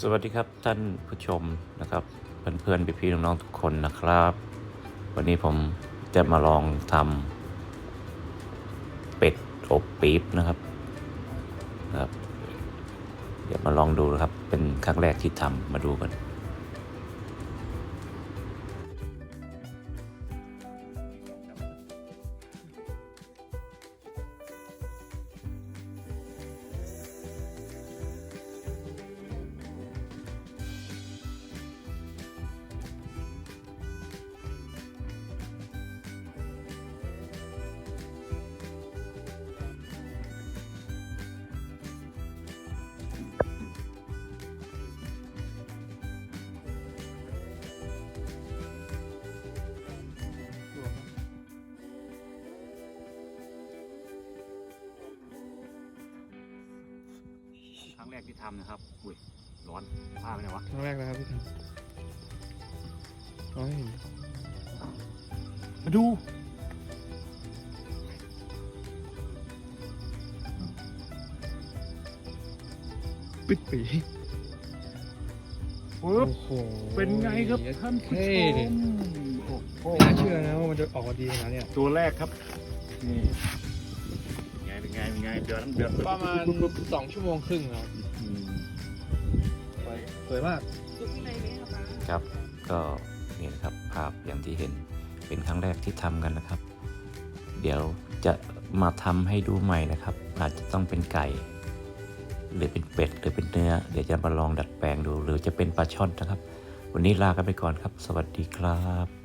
สวัสดีครับท่านผู้ชมนะครับเพื่อนๆพี่ๆน้องๆทุกคนนะครับ วันนี้ผมจะมาลองทำเป็ดอบปี๊บนะครับนะครับ เดี๋ยวมาลองดูนะครับ เป็นครั้งแรกที่ทำมาดูกัน ครั้งแรกที่ทำนะครับ อุ้ย ร้อนผ้าไปไหนวะ ครั้งแรกนะครับที่ทำเอาให้เห็นมาดู ปิดปีปึ๊บ โอ้โหเป็นไงครับท่านผู้เท่ชมโอ้โหไม่น่าเชื่อนะว่ามันจะออกมาดีขนาดเนี้ยตัวแรกครับ นี่เป็น ไงเป็นไงเป็นไงเดือดน้ำเดือดประมาณสองชั่วโมงครึ่งครับอืมสวยมากครับ ก็นี่นะครับภาพอย่างที่เห็นเป็นครั้งแรกที่ทำกันนะครับ เดี๋ยวจะมาทำให้ดูใหม่นะครับ อาจจะต้องเป็นไก่ หรือเป็นเป็ดหรือเป็นเนื้อ เดี๋ยวจะมาลองดัดแปลงดู หรือจะเป็นปลาช่อนนะครับ วันนี้ลากันไปก่อนครับ สวัสดีครับ